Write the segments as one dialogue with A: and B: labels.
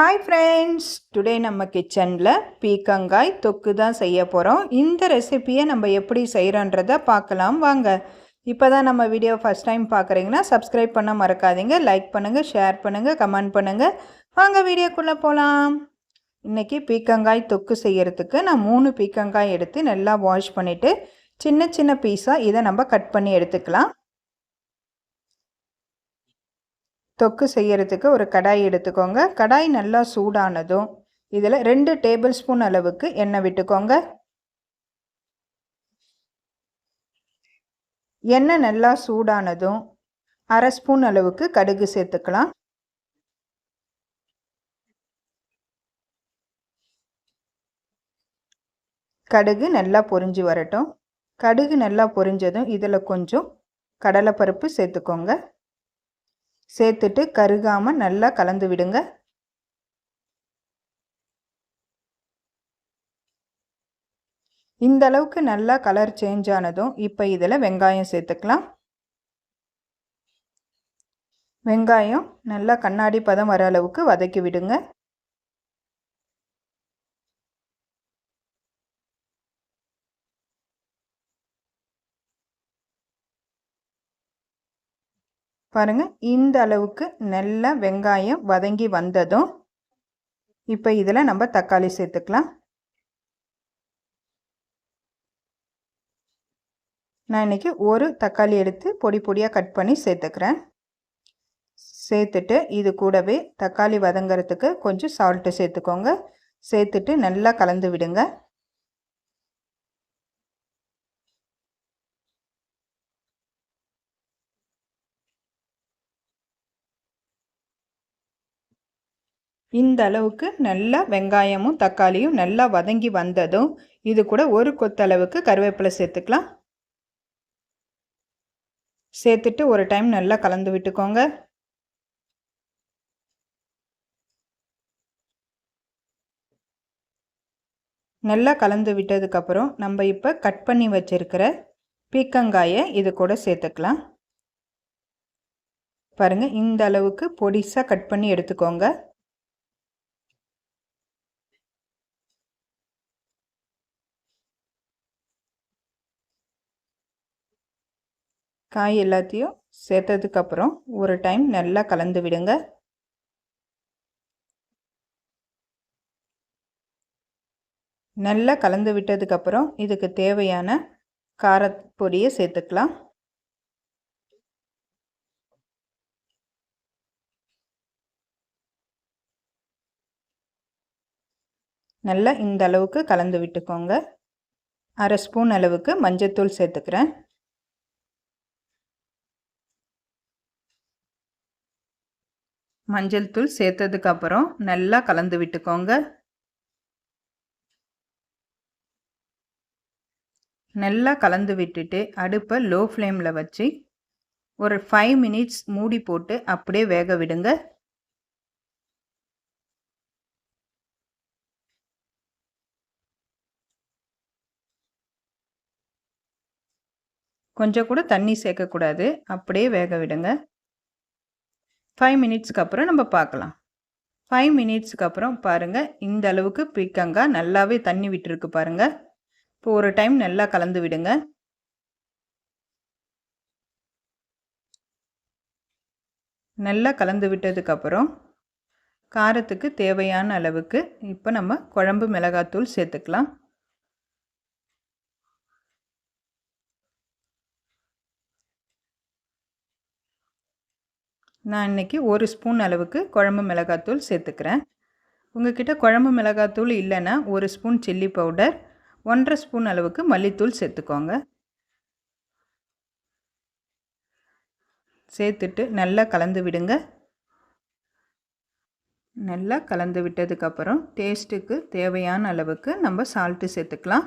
A: Hi friends today நம்ம கிச்சனில் பீக்கங்காய் தொக்கு தான் செய்ய போகிறோம் இந்த ரெசிப்பியை நம்ம எப்படி செய்கிறோன்றதை பார்க்கலாம் வாங்க. இப்போ தான் நம்ம வீடியோ ஃபஸ்ட் டைம் பார்க்குறீங்கன்னா சப்ஸ்கிரைப் பண்ண மறக்காதீங்க. லைக் பண்ணுங்கள் ஷேர் பண்ணுங்கள் கமெண்ட் பண்ணுங்கள் வாங்க வீடியோக்குள்ளே போகலாம் இன்றைக்கி பீக்கங்காய் தொக்கு செய்கிறதுக்கு நான் மூணு பீக்கங்காய் எடுத்து நல்லா வாஷ் பண்ணிவிட்டு சின்ன சின்ன பீஸாக இதை நம்ம கட் பண்ணி எடுத்துக்கலாம். தொக்கு செய்யறதுக்கு ஒரு கடாய் எடுத்துக்கோங்க. கடாய் நல்லா சூடானதும் இதில் ரெண்டு டேபிள் ஸ்பூன் அளவுக்கு எண்ணெய் விட்டுக்கோங்க. எண்ணெய் நல்லா சூடானதும் அரை ஸ்பூன் அளவுக்கு கடுகு சேர்த்துக்கலாம். கடுகு நல்லா பொரிஞ்சு வரட்டும். கடுகு நல்லா பொரிஞ்சதும் இதில் கொஞ்சம் கடலைப்பருப்பு சேர்த்துக்கோங்க. சேர்த்துட்டு கருகாமல் நல்லா கலந்து விடுங்க. இந்த அளவுக்கு நல்லா கலர் சேஞ்ச் ஆனதும் இப்போ இதில் வெங்காயம் சேர்த்துக்கலாம். வெங்காயம் நல்லா கண்ணாடி பதம் வர அளவுக்கு வதக்கி விடுங்க. பாருங்கள் இந்த அளவுக்கு நல்ல வெங்காயம் வதங்கி வந்ததும் இப்போ இதில் நம்ம தக்காளி சேர்த்துக்கலாம். நான் இன்றைக்கி ஒரு தக்காளி எடுத்து பொடி பொடியாக கட் பண்ணி சேர்த்துக்கிறேன். சேர்த்துட்டு இது கூடவே தக்காளி வதங்கிறதுக்கு கொஞ்சம் சால்ட்டு சேர்த்துக்கோங்க. சேர்த்துட்டு நல்லா கலந்து விடுங்க. இந்த அளவுக்கு நல்லா வெங்காயமும் தக்காளியும் நல்லா வதங்கி வந்ததும் இது கூட ஒரு கொத்தளவுக்கு கருவேப்பிலை சேர்த்துக்கலாம். சேர்த்துட்டு ஒரு டைம் நல்லா கலந்து விட்டுக்கோங்க. நல்லா கலந்து விட்டதுக்கப்புறம் நம்ம இப்போ கட் பண்ணி வச்சுருக்கிற பீக்கங்காயை இது கூட சேர்த்துக்கலாம். பாருங்கள் இந்த அளவுக்கு பொடிசாக கட் பண்ணி எடுத்துக்கோங்க. காய் எல்லாத்தையும் சேர்த்ததுக்கப்புறம் ஒரு டைம் நல்லா கலந்து விடுங்க. நல்லா கலந்து விட்டதுக்கப்புறம் இதுக்கு தேவையான காரப்பொடியை சேர்த்துக்கலாம். நல்லா இந்த அளவுக்கு கலந்து விட்டுக்கோங்க. அரை ஸ்பூன் அளவுக்கு மஞ்சத்தூள் சேர்த்துக்கிறேன். மஞ்சள் தூள் சேர்த்ததுக்கப்புறம் நல்லா கலந்து விட்டுக்கோங்க. நல்லா கலந்து விட்டுட்டு அடுப்பை லோ ஃப்ளேமில் வச்சு ஒரு ஃபைவ் மினிட்ஸ் மூடி போட்டு அப்படியே வேக விடுங்க. கொஞ்சம் கூட தண்ணி சேர்க்கக்கூடாது அப்படியே வேக விடுங்க. ஃபைவ் மினிட்ஸ்க்கு அப்புறம் நம்ம பார்க்கலாம். ஃபைவ் மினிட்ஸுக்கு அப்புறம் பாருங்கள் இந்த அளவுக்கு பீக்கங்காய் நல்லாவே தண்ணி விட்டுருக்கு பாருங்கள் இப்போ ஒரு டைம் நல்லா கலந்து விடுங்க. நல்லா கலந்து விட்டதுக்கப்புறம் காரத்துக்கு தேவையான அளவுக்கு இப்போ நம்ம குழம்பு மிளகாத்தூள் சேர்த்துக்கலாம். நான் இன்றைக்கி ஒரு ஸ்பூன் அளவுக்கு குழம்பு மிளகாத்தூள் சேர்த்துக்கிறேன். உங்கள்கிட்ட குழம்பு மிளகாத்தூள் இல்லைன்னா ஒரு ஸ்பூன் சில்லி பவுடர் ஒன்றரை ஸ்பூன் அளவுக்கு மல்லித்தூள் சேர்த்துக்கோங்க. சேர்த்துட்டு நல்லா கலந்து விடுங்க. நல்லா கலந்து விட்டதுக்கப்புறம் டேஸ்ட்டுக்கு தேவையான அளவுக்கு நம்ம சால்ட்டு சேர்த்துக்கலாம்.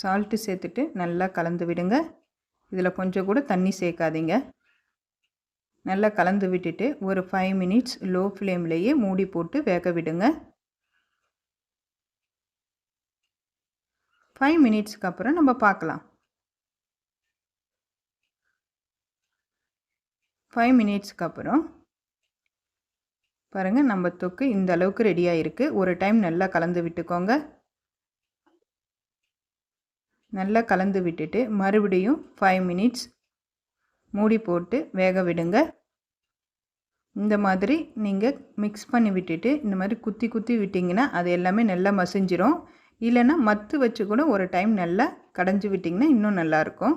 A: சால்ட்டு சேர்த்துட்டு நல்லா கலந்து விடுங்க. இதில் கொஞ்சம் கூட தண்ணி சேர்க்காதீங்க. நல்லா கலந்து விட்டுட்டு ஒரு ஃபைவ் மினிட்ஸ் லோ ஃப்ளேம்லேயே மூடி போட்டு வேக விடுங்க. ஃபைவ் மினிட்ஸ்க்கு அப்புறம் நம்ம பார்க்கலாம். ஃபைவ் மினிட்ஸ்க்கு அப்புறம் பாருங்கள் நம்ம தொக்கு இந்த அளவுக்கு ரெடியாக இருக்குது ஒரு டைம் நல்லா கலந்து விட்டுக்கோங்க. நல்லா கலந்து விட்டுட்டு மறுபடியும் ஃபைவ் மினிட்ஸ் மூடி போட்டு வேக விடுங்க. இந்த மாதிரி நீங்கள் மிக்ஸ் பண்ணி விட்டுட்டு இந்த மாதிரி குத்தி குத்தி விட்டிங்கன்னா அது எல்லாமே நல்லா மசிஞ்சிரும். இல்லைன்னா மத்து வச்சு கூட ஒரு டைம் நல்லா கடைஞ்சி விட்டிங்கன்னா இன்னும் நல்லாயிருக்கும்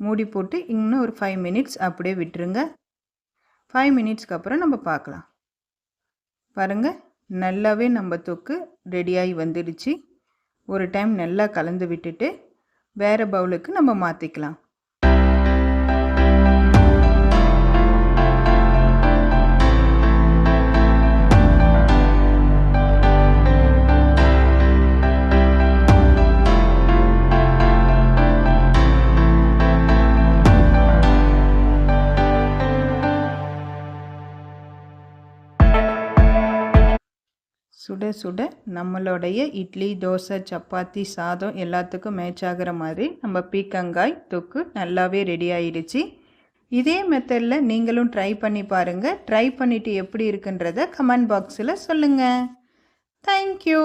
A: மூடி போட்டு இன்னும் ஒரு ஃபைவ் மினிட்ஸ் அப்படியே விட்டுருங்க. ஃபைவ் மினிட்ஸ்க்கு அப்புறம் நம்ம பார்க்கலாம். பாருங்கள் நல்லாவே நம்ம தொக்கு ரெடியாகி வந்துடுச்சு ஒரு டைம் நல்லா கலந்து விட்டுட்டு வேறு பவுலுக்கு நம்ம மாற்றிக்கலாம் சுட சுட நம்மளுடைய இட்லி தோசை சப்பாத்தி சாதம் எல்லாத்துக்கும் மேட்ச் ஆகிற மாதிரி நம்ம பீக்கங்காய் தொக்கு நல்லாவே ரெடி ஆயிடுச்சு. இதே மெத்தடில் நீங்களும் ட்ரை பண்ணி பாருங்கள் ட்ரை பண்ணிவிட்டு எப்படி இருக்குன்றத கமெண்ட் பாக்ஸில் சொல்லுங்கள் தேங்க்யூ